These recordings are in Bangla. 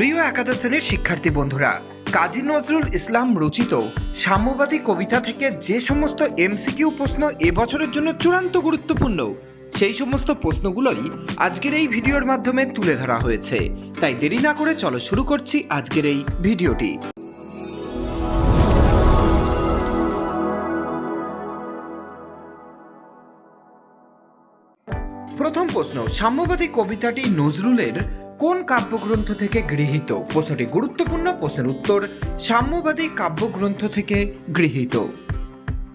প্রিয় একাদশ শ্রেণির শিক্ষার্থী বন্ধুরা, কাজী নজরুল ইসলাম রচিত সাম্যবাদী কবিতা থেকে যে সমস্ত এমসিকিউ প্রশ্ন এবছরের জন্য চূড়ান্ত গুরুত্বপূর্ণ, সেই সমস্ত প্রশ্নগুলোই আজকের এই ভিডিওর মাধ্যমে তুলে ধরা হয়েছে। তাই দেরি না করে চলো শুরু করছি আজকের এই ভিডিওটি। প্রথম প্রশ্ন, সাম্যবাদী কবিতাটি নজরুলের কোন কাব্যগ্রন্থ থেকে গৃহীত? প্রশ্নটি গুরুত্বপূর্ণ, প্রশ্নের উত্তর সাম্যবাদী কাব্যগ্রন্থ থেকে গৃহীত।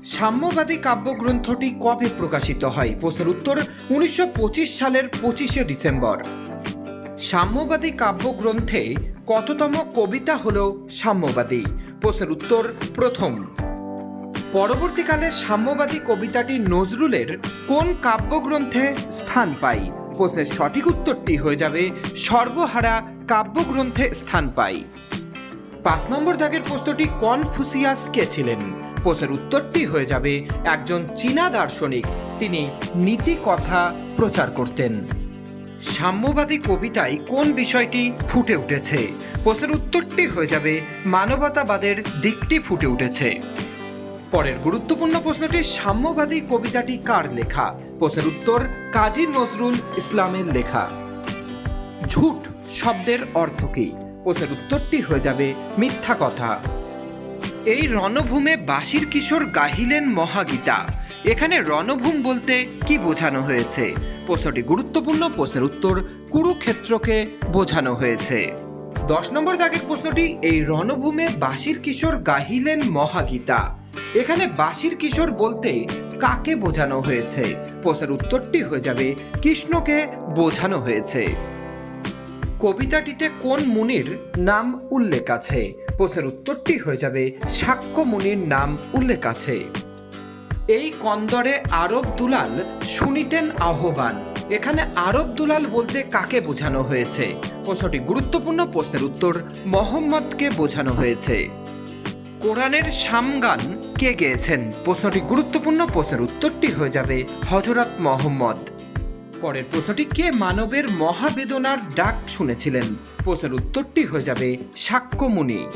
সাম্যবাদী কাব্যগ্রন্থটি কবে প্রকাশিত হয়? প্রশ্নের উত্তর উনিশশো পঁচিশ সালের পঁচিশে ডিসেম্বর। সাম্যবাদী কাব্যগ্রন্থে কততম কবিতা হল সাম্যবাদী? প্রশ্নের উত্তর প্রথম। পরবর্তীকালে সাম্যবাদী কবিতাটি নজরুলের কোন কাব্যগ্রন্থে স্থান পায়? প্রশ্নের সঠিক উত্তরটি হয়ে যাবে সর্বহারা কাব্যগ্রন্থে স্থান পায় পাঁচ নম্বর দাগের প্রশ্নটি, কনফুসিয়াস কে ছিলেন? প্রশ্নের উত্তরটি হয়ে যাবে একজন চীনা দার্শনিক। তিনি নীতি কথা প্রচার করতেন। সাম্যবাদী কবিতায় কোন বিষয়টি ফুটে উঠেছে? প্রশ্নের উত্তরটি হয়ে যাবে মানবতাবাদের দিকটি ফুটে উঠেছে। পরের গুরুত্বপূর্ণ প্রশ্নটি সাম্যবাদী কবিতাটি কার লেখা? প্রশ্নের উত্তর কাজী নজরুল ইসলামের লেখা। ঝুট শব্দের অর্থ কী? প্রশ্নের উত্তরটি হয়ে যাবে মিথ্যা কথা। এই রণভূমে বাসির কিশোর গাহিলেন মহাগীতা। এখানে রণভূম বলতে কি বোঝানো হয়েছে? প্রশ্নটি গুরুত্বপূর্ণ, প্রশ্নের উত্তর কুরুক্ষেত্রকে বোঝানো হয়েছে। দশ নম্বর দাগের প্রশ্নটি, এই রণভূমে বাসির কিশোর গাহিলেন মহাগীতা। এখানে বাসির কিশোর বলতে কাকে বোঝানো হয়েছে? প্রশ্নের উত্তরটি হয়ে যাবে, কৃষ্ণকে বোঝানো হয়েছে। কবিতাটিতে কোন মুনির নাম উল্লেখ আছে? প্রশ্নের উত্তরটি হয়ে যাবে, সাক্ষ্য মুনির নাম উল্লেখ আছে। এই কন্দরে আরব দুলাল শুনিতেন আহ্বান। এখানে আরব দুলাল বলতে কাকে বোঝানো হয়েছে? প্রশ্নটি গুরুত্বপূর্ণ, প্রশ্নের উত্তর মোহাম্মদকে বোঝানো হয়েছে। কোরআনের সামগান কে গেয়েছেন। প্রশ্নটি গুরুত্বপূর্ণ, প্রশ্নের উত্তরটি হয়ে যাবে হজরত মোহাম্মদ। পরের প্রশ্নটি, কে মানবের মহাবেদনার ডাক শুনেছিলেন? প্রশ্নের উত্তরটি হয়ে যাবে সাক্ষ্যমুনি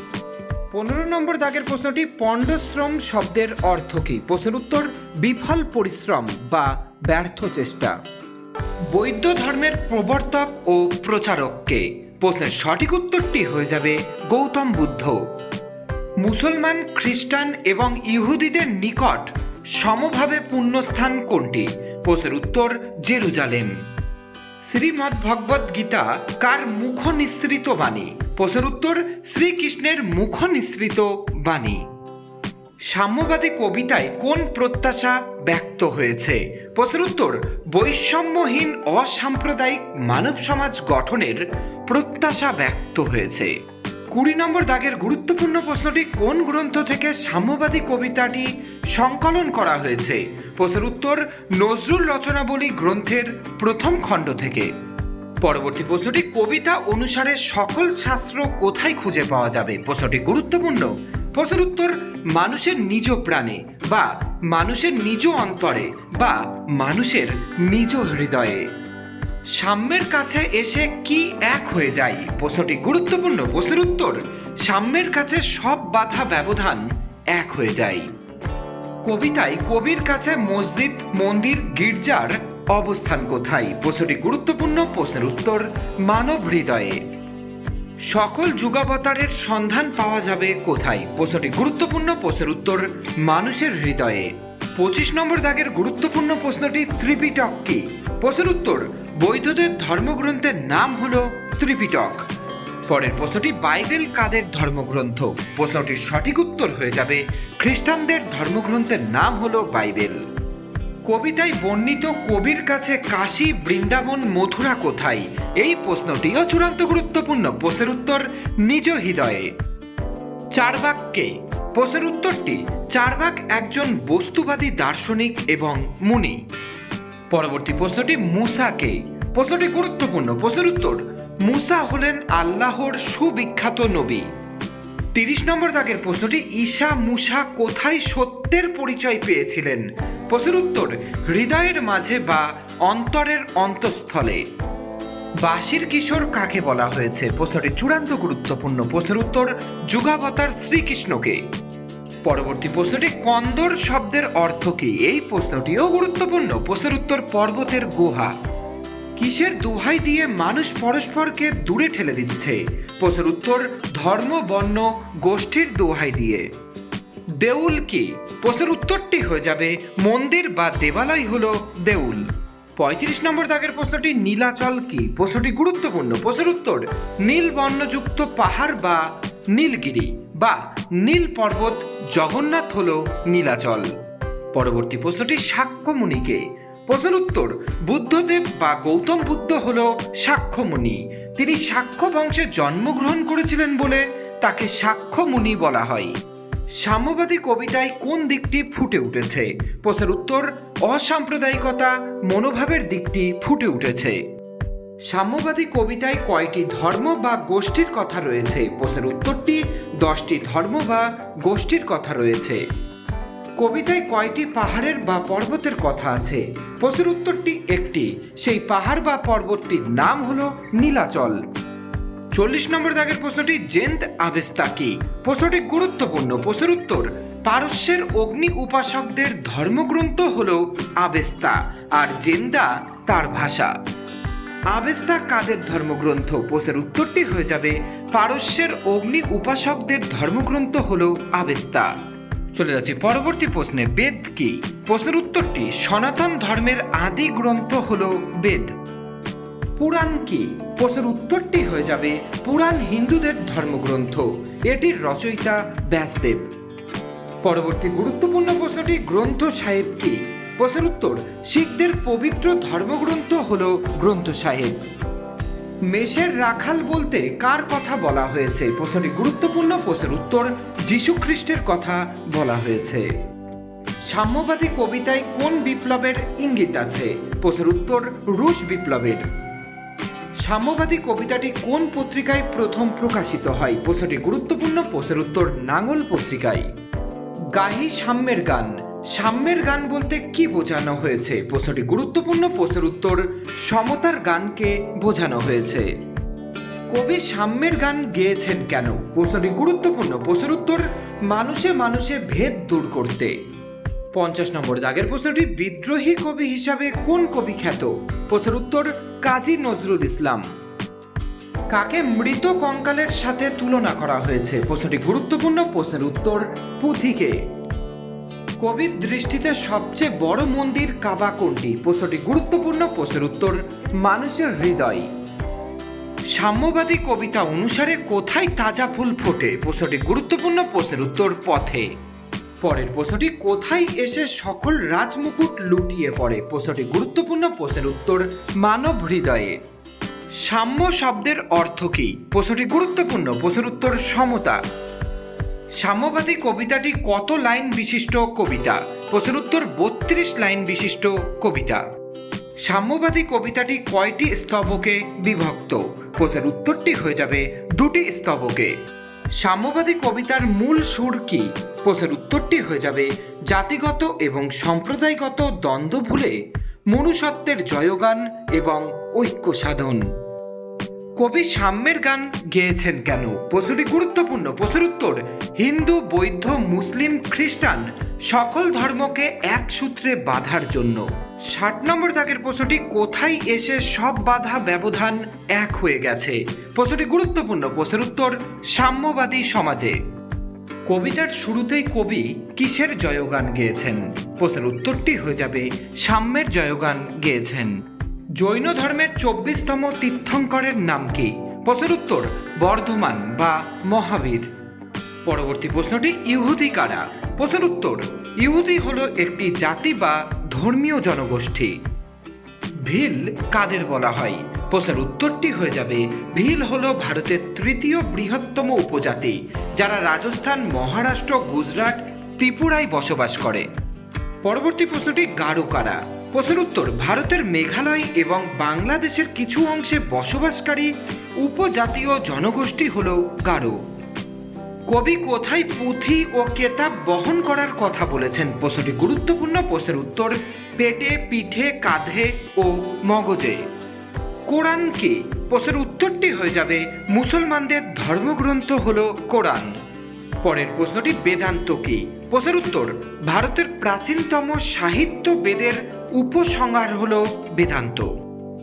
পনেরো নম্বর দাগের প্রশ্নটি, পণ্ডশ্রম শব্দের অর্থ কী? প্রশ্নের উত্তর, বিফল পরিশ্রম বা ব্যর্থ চেষ্টা। বৌদ্ধ ধর্মের প্রবর্তক ও প্রচারককে প্রশ্নের সঠিক উত্তরটি হয়ে যাবে গৌতম বুদ্ধ। মুসলমান, খ্রিস্টান এবং ইহুদিদের নিকট সমভাবে পুণ্যস্থান কোনটি? প্রশ্নের উত্তর, জেরুজালেম। শ্রীমদ্ ভগবদ গীতা কার মুখ নিঃসৃত বাণী? প্রশ্নের উত্তর, শ্রীকৃষ্ণের মুখ নিঃসৃত বাণী। সাম্যবাদী কবিতায় কোন প্রত্যাশা ব্যক্ত হয়েছে? প্রশ্নের উত্তর, বৈষম্যহীন অসাম্প্রদায়িক মানব সমাজ গঠনের প্রত্যাশা ব্যক্ত হয়েছে। কুড়ি নম্বর দাগের গুরুত্বপূর্ণ প্রশ্নটি কোন গ্রন্থ থেকে সাম্যবাদী কবিতাটি সংকলন করা হয়েছে? প্রশ্নের উত্তর নজরুল রচনাবলী গ্রন্থের প্রথম খণ্ড থেকে। পরবর্তী প্রশ্নটি, কবিতা অনুসারে সকল শাস্ত্র কোথায় খুঁজে পাওয়া যাবে? প্রশ্নটি গুরুত্বপূর্ণ। প্রশ্নের উত্তর, মানুষের নিজ প্রাণে বা মানুষের নিজ অন্তরে বা মানুষের নিজ হৃদয়ে। সাম্যের কাছে এসে কি এক হয়ে যায়? প্রশ্নটি গুরুত্বপূর্ণ। প্রশ্নের উত্তর, সাম্যের কাছে সব বাধা ব্যবধান এক হয়ে যায়। কবিতায় কবির কাছে মসজিদ, মন্দির, গির্জার অবস্থান কোথায়? প্রশ্নটি গুরুত্বপূর্ণ। প্রশ্নের উত্তর, মানব হৃদয়ে। সকল যুগাবতারের সন্ধান পাওয়া যাবে কোথায়? প্রশ্নটি গুরুত্বপূর্ণ। প্রশ্নের উত্তর, মানুষের হৃদয়ে। পঁচিশ নম্বর দাগের গুরুত্বপূর্ণ প্রশ্নটি ত্রিপিটক কি? প্রশ্নের উত্তর বৈধদের ধর্মগ্রন্থের নাম হল ত্রিপিটক। পরের প্রশ্নটি বাইবেল কাদের ধর্মগ্রন্থ? প্রশ্নটির সঠিক উত্তর হয়ে যাবে খ্রিস্টানদের ধর্মগ্রন্থের নাম হল বাইবেল। কবিতায় বর্ণিত কবির কাছে কাশী, বৃন্দাবন, মথুরা কোথায়? এই প্রশ্নটিও চূড়ান্ত গুরুত্বপূর্ণ। প্রশ্নের উত্তর নিজ হৃদয়ে। চারবাককে প্রশ্নের উত্তরটি চারবাক একজন বস্তুবাদী দার্শনিক এবং মুনি। পরবর্তী প্রশ্নটি মুসাকে। প্রশ্নটি গুরুত্বপূর্ণ। প্রশ্নের উত্তর, মুসা হলেন আল্লাহর সুবিখ্যাত নবী। তিরিশ নম্বর দাগের প্রশ্নটি, ঈশা মুসা কোথায় সত্যের পরিচয় পেয়েছিলেন? প্রশ্নের উত্তর, হৃদয়ের মাঝে বা অন্তরের অন্তঃস্থলে। বাসির কিশোর কাকে বলা হয়েছে? প্রশ্নটি চূড়ান্ত গুরুত্বপূর্ণ। প্রশ্নের উত্তর, যুগাবতার শ্রীকৃষ্ণকে। পরবর্তী প্রশ্নটি, কন্দর শব্দের অর্থ কি? এই প্রশ্নটিও গুরুত্বপূর্ণ। প্রশ্নের উত্তর, পর্বতের গুহা। কিসের দোহাই দিয়ে মানুষ পরস্পরকে দূরে ঠেলে দিচ্ছে? প্রশ্নের উত্তর, ধর্ম, বর্ণ, গোষ্ঠীর দোহাই দিয়ে। দেউল কি? প্রশ্নের উত্তরটি হয়ে যাবে, মন্দির বা দেবালয় হলো দেউল। পঁয়ত্রিশ নম্বর দাগের প্রশ্নটি, নীলাচল কি? প্রশ্নটি গুরুত্বপূর্ণ। প্রশ্নের উত্তর, নীল বর্ণযুক্ত পাহাড় বা নীলগিরি। বা নীল পর্বত জগন্নাথ হল নীলাচল। পরবর্তী প্রশ্নটি সাক্ষ্যমুনিকে প্রশ্নের উত্তর, বুদ্ধদেব বা গৌতম বুদ্ধ হল সাক্ষ্যমুনি তিনি সাক্ষ্য বংশে জন্মগ্রহণ করেছিলেন বলে তাকে সাক্ষ্যমুনি বলা হয়। সাম্যবাদী কবিতায় কোন দিকটি ফুটে উঠেছে? প্রশ্নের উত্তর, অসাম্প্রদায়িকতা, মনোভাবের দিকটি ফুটে উঠেছে। সাম্যবাদী কবিতায় কয়টি ধর্ম বা গোষ্ঠীর কথা রয়েছে? প্রশ্নের উত্তরটি, দশটি ধর্ম বা গোষ্ঠীর কথা রয়েছে। কবিতায় কয়টি পাহাড়ের বা পর্বতের কথা আছে? প্রশ্নের উত্তরটি একটি। সেই পাহাড় বা পর্বতটির নাম হলো নীলাচল। চল্লিশ নম্বর দাগের প্রশ্নটি, জেন্দ আবেস্তা কি? প্রশ্নটি গুরুত্বপূর্ণ। প্রশ্নের উত্তর, পারস্যের অগ্নি উপাসকদের ধর্মগ্রন্থ হল আবেস্তা, আর জেন্দা তার ভাষা। আবেস্তা কাদের ধর্মগ্রন্থ প্রশ্নের উত্তরটি হয়ে যাবে, পারস্যের অগ্নি উপাসকদের ধর্মগ্রন্থ হল আবেস্তা। চলে যাচ্ছি পরবর্তী প্রশ্নে, বেদ কি? প্রশ্নের উত্তরটি, সনাতন ধর্মের আদি গ্রন্থ হল বেদ। পুরাণ কি? প্রশ্নের উত্তরটি হয়ে যাবে, পুরাণ হিন্দুদের ধর্মগ্রন্থ। এটির রচয়িতা ব্যাসদেব। পরবর্তী গুরুত্বপূর্ণ প্রশ্নটি, গ্রন্থ সাহেব কি? প্রশ্নের উত্তর, শিখদের পবিত্র ধর্মগ্রন্থ হল গ্রন্থ সাহেব। মেষের রাখাল বলতে কার কথা বলা হয়েছে? প্রশ্নটি গুরুত্বপূর্ণ, প্রশ্নের উত্তর, যীশু খ্রিস্টের কথা বলা হয়েছে। সাম্যবাদী কবিতায় কোন বিপ্লবের ইঙ্গিত আছে? প্রশ্নের উত্তর, রুশ বিপ্লবের। সাম্যবাদী কবিতাটি কোন পত্রিকায় প্রথম প্রকাশিত হয়? প্রশ্নটি গুরুত্বপূর্ণ, প্রশ্নের উত্তর নাঙ্গল পত্রিকায়। গাহি সাম্যের গান। সাম্যের গান বলতে কি বোঝানো হয়েছে? প্রশ্নটি গুরুত্বপূর্ণ, প্রশ্নের উত্তর সমতার গানকে বোঝানো হয়েছে। কবি সাম্যের গান গেয়েছেন কেন? প্রশ্নটি গুরুত্বপূর্ণ, প্রশ্নের উত্তর মানুষে মানুষে ভেদ দূর করতে। পঞ্চাশ নম্বর দাগের প্রশ্নটি, বিদ্রোহী কবি হিসাবে কোন কবি খ্যাত? প্রশ্নের উত্তর, কাজী নজরুল ইসলাম। কাকে মৃত কঙ্কালের সাথে তুলনা করা হয়েছে? প্রশ্নটি গুরুত্বপূর্ণ, প্রশ্নের উত্তর পুঁথিকে। কবির দৃষ্টিতে সবচেয়ে বড় মন্দির কাবা কোনটি প্রশ্নটি গুরুত্বপূর্ণ, প্রশ্নের উত্তর মানুষের হৃদয়। সাম্যবাদী কবিতা অনুসারে কোথায় তাজা ফুল ফোটে? প্রশ্নটি গুরুত্বপূর্ণ, প্রশ্নের উত্তর পথে। পরের প্রশ্নটি, কোথায় এসে সকল রাজমুকুট লুটিয়ে পড়ে? প্রশ্নটি গুরুত্বপূর্ণ, প্রশ্নের উত্তর মানব হৃদয়ে। সাম্য শব্দের অর্থ কী? প্রশ্নটি গুরুত্বপূর্ণ, প্রশ্নের উত্তর সমতা। সাম্যবাদী কবিতাটি কত লাইন বিশিষ্ট কবিতা? প্রশ্নের উত্তর বত্রিশ লাইন বিশিষ্ট কবিতা। সাম্যবাদী কবিতাটি কয়টি স্তবকে বিভক্ত? প্রশ্নের উত্তরটি হয়ে যাবে দুটি স্তবকে। সাম্যবাদী কবিতার মূল সুর কি? প্রশ্নের উত্তরটি হয়ে যাবে জাতিগত এবং সম্প্রদায়গত দ্বন্দ্ব ভুলে মনুষ্যত্বের জয়গান এবং ঐক্য সাধন। কবি সাম্যের গান গেয়েছেন কেন? প্রশ্নটি গুরুত্বপূর্ণ। প্রশ্নের উত্তর, হিন্দু, বৌদ্ধ, মুসলিম, খ্রিস্টান সকল ধর্মকে এক সূত্রে বাঁধার জন্য। ষাট নম্বর দাগের প্রশ্নটি, কোথায় এসে সব বাধা ব্যবধান এক হয়ে গেছে? প্রশ্নটি গুরুত্বপূর্ণ। প্রশ্নের উত্তর, সাম্যবাদী সমাজে। কবিতার শুরুতেই কবি কিসের জয়গান গেয়েছেন? প্রশ্নের উত্তরটি হয়ে যাবে, সাম্যের জয়গান গেয়েছেন। জৈন ধর্মের চব্বিশতম তীর্থঙ্করের নাম কি? প্রশ্নের উত্তর, বর্ধমান বা মহাবীর। পরবর্তী প্রশ্নটি, ইহুদি কারা? প্রশ্নের উত্তর, ইহুদি হলো একটি জাতি বা ধর্মীয় জনগোষ্ঠী। ভিল কাদের বলা হয়? প্রশ্নের উত্তরটি হয়ে যাবে, ভিল হলো ভারতের তৃতীয় বৃহত্তম উপজাতি, যারা রাজস্থান, মহারাষ্ট্র, গুজরাট, ত্রিপুরায় বসবাস করে। পরবর্তী প্রশ্নটি, গারো কারা? প্রশ্নের উত্তর, ভারতের মেঘালয় এবং বাংলাদেশের কিছু অংশে বসবাসকারী উপজাতীয় জনগোষ্ঠী হল গারো। কবি কোথায় পুঁথি ও কেতাব বহন করার কথা বলেছেন? প্রশ্নটি গুরুত্বপূর্ণ। প্রশ্নের উত্তর, পেটে, পিঠে, কাঁধে ও মগজে। কোরআন কি? প্রশ্নের উত্তরটি হয়ে যাবে, মুসলমানদের ধর্মগ্রন্থ হল কোরআন। পরের প্রশ্নটি বেদান্ত কি? প্রশ্নের উত্তর, ভারতের প্রাচীনতম সাহিত্য বেদের উপসংহার হল বেদান্ত।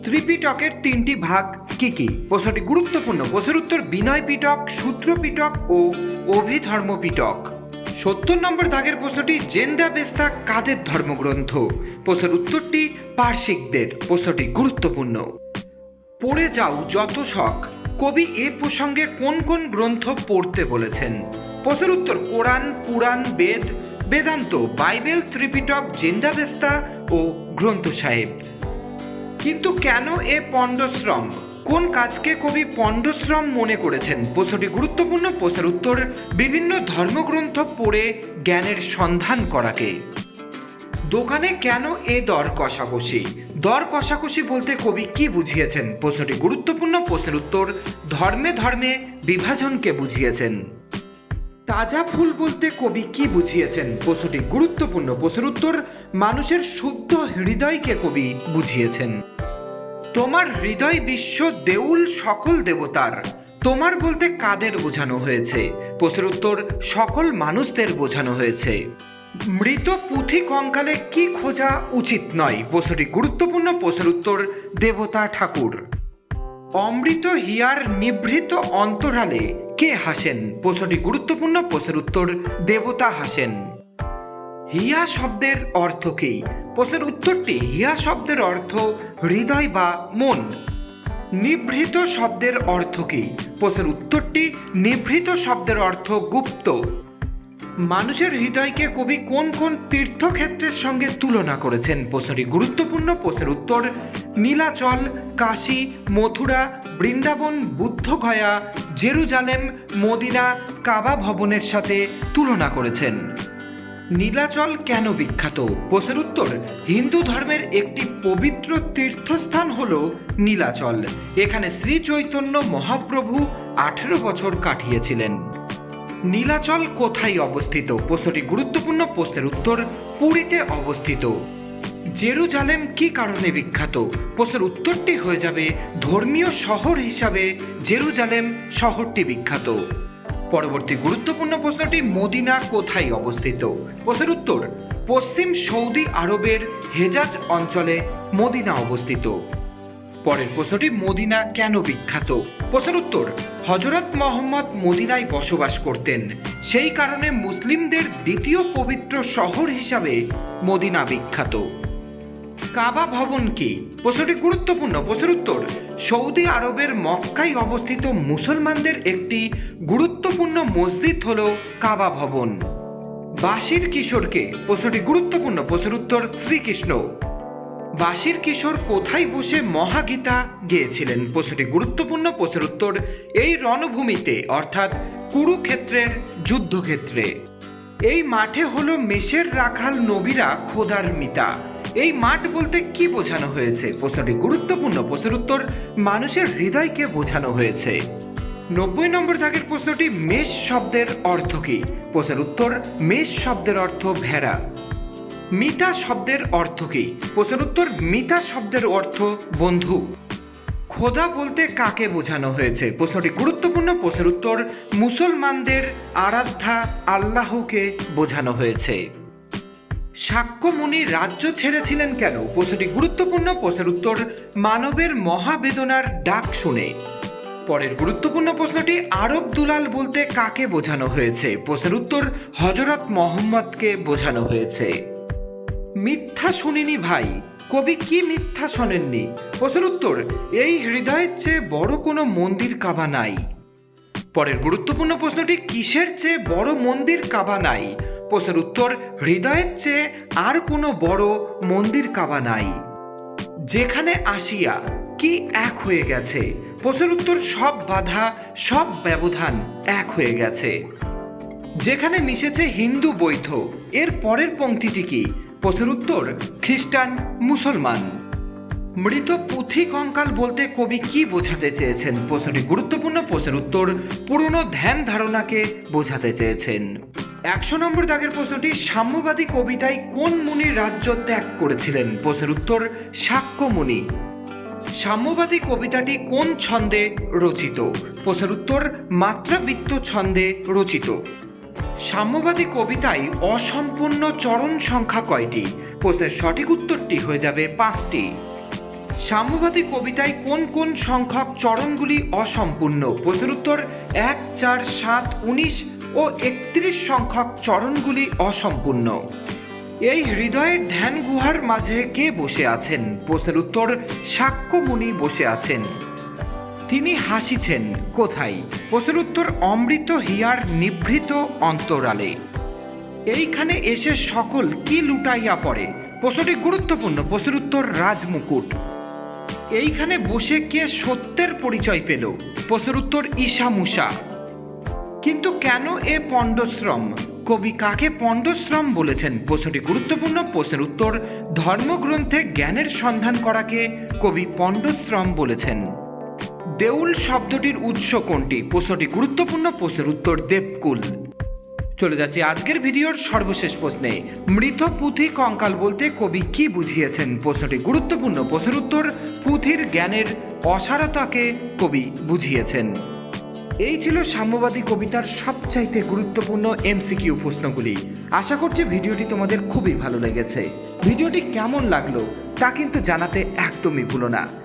ত্রিপিটকের তিনটি ভাগ কি কি? প্রশ্নটি গুরুত্বপূর্ণ। প্রশ্নের উত্তর বিনয় পিটক সূত্র পিটক ও অভিধর্ম পিটক সত্তর নম্বর দাগের প্রশ্নটি, জেন্দা বেস্তা কাদের ধর্মগ্রন্থ? প্রশ্নের উত্তরটি, পার্শ্বিকদের। প্রশ্নটি গুরুত্বপূর্ণ। পড়ে যাও যত শখ। কবি এ প্রসঙ্গে কোন কোন গ্রন্থ পড়তে বলেছেন? প্রশ্নের উত্তর কোরআন, পুরাণ, বেদ, বেদান্ত, বাইবেল, ত্রিপিটক, জেন্দাবেস্তা ও গ্রন্থ সাহেব। কিন্তু কেন এ পণ্ডশ্রম? কোন কাজকে কবি পণ্ডশ্রম মনে করেছেন? প্রশ্নটি গুরুত্বপূর্ণ, প্রশ্নের উত্তর বিভিন্ন ধর্মগ্রন্থ পড়ে জ্ঞানের সন্ধান করাকে। দোকানে কেন এ দর কষাকষি? দর কষাকষি বলতে কবি কি বুঝিয়েছেন? প্রশ্নটি গুরুত্বপূর্ণ, প্রশ্নের উত্তর ধর্মে ধর্মে বিভাজনকে বুঝিয়েছেন। তাজা ফুল বলতে কবি কি বুঝিয়েছেন? প্রশ্নটি গুরুত্বপূর্ণ প্রশ্নের উত্তর, মানুষের শুদ্ধ হৃদয়কে কবি বুঝিয়েছেন। তোমার হৃদয় বিশ্ব দেউল সকল দেবতার। তোমার বলতে কাদের বোঝানো হয়েছে? প্রশ্নের উত্তর, সকল মানুষদের বোঝানো হয়েছে। মৃত পুঁথি কঙ্কালে কি খোঁজা উচিত নয়? প্রশ্নটি গুরুত্বপূর্ণ প্রশ্নের উত্তর, দেবতা ঠাকুর। অমৃত হিয়ার নিভৃত অন্তরালে কে হাসেন? প্রশ্নটি গুরুত্বপূর্ণ প্রশ্নের উত্তর দেবতা হাসেন। হিয়া শব্দের অর্থ কি? প্রশ্নের উত্তরটি হিয়া শব্দের অর্থ হৃদয় বা মন। নিভৃত শব্দের অর্থ কি? প্রশ্নের উত্তরটি নিভৃত শব্দের অর্থ গুপ্ত। মানুষের হৃদয়কে কবি কোন কোন তীর্থক্ষেত্রের সঙ্গে তুলনা করেছেন? প্রশ্নটি গুরুত্বপূর্ণ। প্রশ্নের উত্তর, Nilachal, Kashi, Mathura, Vrindavan, Bodhgaya, Jerusalem, Medina, Kaaba ভবনের সাথে তুলনা করেছেন। নীলাচল কেন বিখ্যাত? প্রশ্নের উত্তর, হিন্দু ধর্মের একটি পবিত্র তীর্থস্থান হল নীলাচল। এখানে শ্রী চৈতন্য মহাপ্রভু আঠেরো বছর কাটিয়েছিলেন। নীলাচল কোথায় অবস্থিত? প্রশ্নটি গুরুত্বপূর্ণ প্রশ্নের উত্তর পুরীতে অবস্থিত। জেরুজালেম কি কারণে বিখ্যাত? প্রশ্নের উত্তরটি হয়ে যাবে ধর্মীয় শহর হিসাবে জেরুজালেম শহরটি বিখ্যাত। পরবর্তী গুরুত্বপূর্ণ প্রশ্নটি মদিনা কোথায় অবস্থিত? প্রশ্নের উত্তর, পশ্চিম সৌদি আরবের হেজাজ অঞ্চলে মদিনা অবস্থিত। পরের প্রশ্নটি মদিনা কেন বিখ্যাত? প্রশ্নের উত্তর হজরত মোহাম্মদ মদিনায় বসবাস করতেন। সেই কারণে মুসলিমদের দ্বিতীয় পবিত্র শহর হিসাবে মদিনা বিখ্যাত। কাবা ভবন কি? প্রশ্নটি গুরুত্বপূর্ণ। প্রশ্নের উত্তর, সৌদি আরবের মক্কায় অবস্থিত মুসলমানদের একটি গুরুত্বপূর্ণ মসজিদ হল কাবা ভবন। বাসির কিশোরকে প্রশ্নটি গুরুত্বপূর্ণ। প্রশ্নের উত্তর, শ্রীকৃষ্ণ। বাসির কিশোর কোথায় বসে মহাগীতা গেয়েছিলেন? প্রশ্নটি গুরুত্বপূর্ণ প্রশ্নের উত্তর এই রণভূমিতে, অর্থাৎ কুরুক্ষেত্রের যুদ্ধক্ষেত্রে। এই মাঠে হলো মেষের রাখাল নবীরা খোদার মিতা। এই মাঠ বলতে কি বোঝানো হয়েছে? প্রশ্নটি গুরুত্বপূর্ণ প্রশ্নের উত্তর মানুষের হৃদয়কে বোঝানো হয়েছে। নব্বই নম্বর দাগের প্রশ্নটি মেষ শব্দের অর্থ কি? প্রশ্নের উত্তর মেষ শব্দের অর্থ ভেড়া। মিতা শব্দের অর্থ কি? প্রশ্নের উত্তর, মিতা শব্দের অর্থ বন্ধু। খোদা বলতে কাকে বোঝানো হয়েছে? প্রশ্নটি গুরুত্বপূর্ণ, প্রশ্নের উত্তর, মুসলমানদের আরাধ্যা আল্লাহকে বোঝানো হয়েছে। সাক্ষ্যমুনি রাজ্য ছেড়েছিলেন কেন? প্রশ্নটি গুরুত্বপূর্ণ, প্রশ্নের উত্তর, মানবের মহাবেদনার ডাক শুনে। পরের গুরুত্বপূর্ণ প্রশ্নটি, আরব দুলাল বলতে কাকে বোঝানো হয়েছে? প্রশ্নের উত্তর হজরত মোহাম্মদকে বোঝানো হয়েছে। মিথ্যা শুনিনি ভাই। কবি কি মিথ্যা শোনেননি? প্রশ্নের উত্তর, এই হৃদয়ের চেয়ে বড় কোনো মন্দির কাবা নাই। পরের গুরুত্বপূর্ণ প্রশ্নটি, কিসের চেয়ে বড় মন্দির কাবা নাই? প্রশ্নের উত্তর, হৃদয়ের চেয়ে আর কোনো বড় মন্দির কাবা নাই। যেখানে আসিয়া কি এক হয়ে গেছে? প্রশ্নের উত্তর, সব বাধা, সব ব্যবধান এক হয়ে গেছে। যেখানে মিশেছে হিন্দু বৈধ। এর পরের পংক্তিটি কি? প্রশ্নের উত্তর, খ্রিস্টান, মুসলমান। মৃত পুঁথি কঙ্কাল বলতে কবি কি বোঝাতে চেয়েছেন? প্রশ্নটি গুরুত্বপূর্ণ প্রশ্নের উত্তর, পুরনো ধ্যান ধারণাকে বোঝাতে চেয়েছেন। একশো নম্বর দাগের প্রশ্নটি, সাম্যবাদী কবিতায় কোন মুনির রাজ্য ত্যাগ করেছিলেন? প্রশ্নের উত্তর, সাক্ষ্য মুনি। সাম্যবাদী কবিতাটি কোন ছন্দে রচিত? প্রশ্নের উত্তর, মাত্রাবৃত্ত ছন্দে রচিত। সাম্যবাদী কবিতায় অসম্পূর্ণ চরণ সংখ্যা কয়টি? প্রশ্নের সঠিক উত্তরটি হয়ে যাবে পাঁচটি। সাম্যবাদী কবিতায় কোন কোন সংখ্যক চরণগুলি অসম্পূর্ণ? প্রশ্নের উত্তর এক, চার, সাত, উনিশ ও একত্রিশ সংখ্যক চরণগুলি অসম্পূর্ণ। এই হৃদয়ের ধ্যান গুহার মাঝে কে বসে আছেন? প্রশ্নের উত্তর সাক্ষ্যমুনি বসে আছেন। তিনি হাসিছেন। কোথায়? প্রশ্নের উত্তর অমৃত হিয়ার নিভৃত অন্তরালে। এইখানে এসে সকল কি লুটাইয়া পড়ে? প্রশ্নটি গুরুত্বপূর্ণ। প্রশ্নের উত্তর রাজমুকুট। এইখানে বসে কে সত্যের পরিচয় পেল? প্রশ্নের উত্তর ঈশা কিন্তু কেন এ পণ্ডশ্রম? কবি কাকে পণ্ডশ্রম বলেছেন? প্রশ্নটি গুরুত্বপূর্ণ। প্রশ্নের উত্তর ধর্মগ্রন্থে জ্ঞানের সন্ধান করাকে কবি পণ্ডশ্রম বলেছেন। দেউল শব্দটির উৎস কোনটি? প্রশ্নটি গুরুত্বপূর্ণ, প্রশ্নের উত্তর দেবকুল। চলে যাচ্ছি আজকের ভিডিওর সর্বশেষ প্রশ্নে। মৃত পুঁথি কঙ্কাল বলতে কবি কি বুঝিয়েছেন? প্রশ্নটি গুরুত্বপূর্ণ, প্রশ্নের উত্তর পুঁথির জ্ঞানের অসারতাকে কবি বুঝিয়েছেন। এই ছিল সাম্যবাদী কবিতার সবচাইতে গুরুত্বপূর্ণ এমসিকিউ প্রশ্নগুলি। আশা করছি ভিডিওটি তোমাদের খুবই ভালো লেগেছে। ভিডিওটি কেমন লাগল তা কিন্তু জানাতে একদমই ভুলো না।